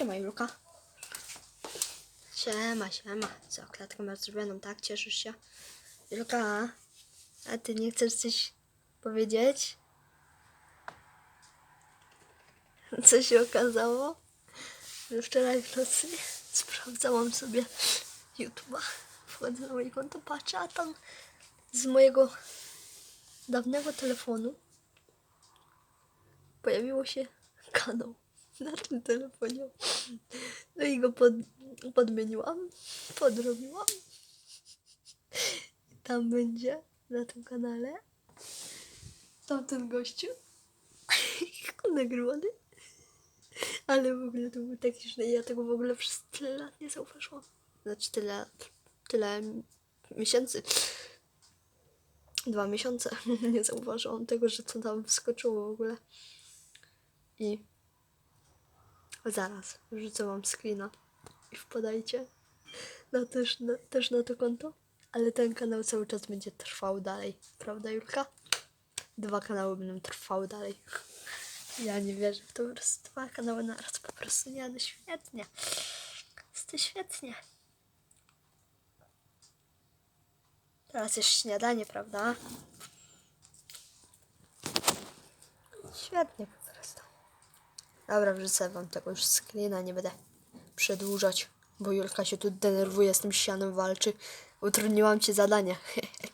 Siema Julka. Siema, siema. Co, klatkę masz zrobioną, tak? Cieszysz się? Julka, a ty nie chcesz coś powiedzieć? Co się okazało? Że wczoraj w nocy sprawdzałam sobie YouTube'a. Wchodzę na moje konto, patrzę, a tam z mojego dawnego telefonu pojawiło się kanał na tym telefonie. No i go pod, podmieniłam, podrobiłam. I tam będzie na tym kanale tamten gościu nagrywany. Ale w ogóle to był taki śmieszny. Ja tego w ogóle przez tyle lat nie zauważyłam. Znaczy tyle, tyle miesięcy. Dwa miesiące nie zauważyłam tego, że to tam wskoczyło w ogóle. I zaraz wrzucę wam screena i wpadajcie na też, na, też na to konto. Ale ten kanał cały czas będzie trwał dalej. Prawda, Julka? Dwa kanały będą trwały dalej. Ja nie wierzę to po prostu dwa kanały naraz. Po prostu nie, no świetnie. Jest to świetnie. Teraz jest śniadanie, prawda? Świetnie po. Dobra, wrzucę wam tego już screena, nie będę przedłużać, bo Julka się tu denerwuje, z tym sianem walczy. Utrudniłam ci zadanie.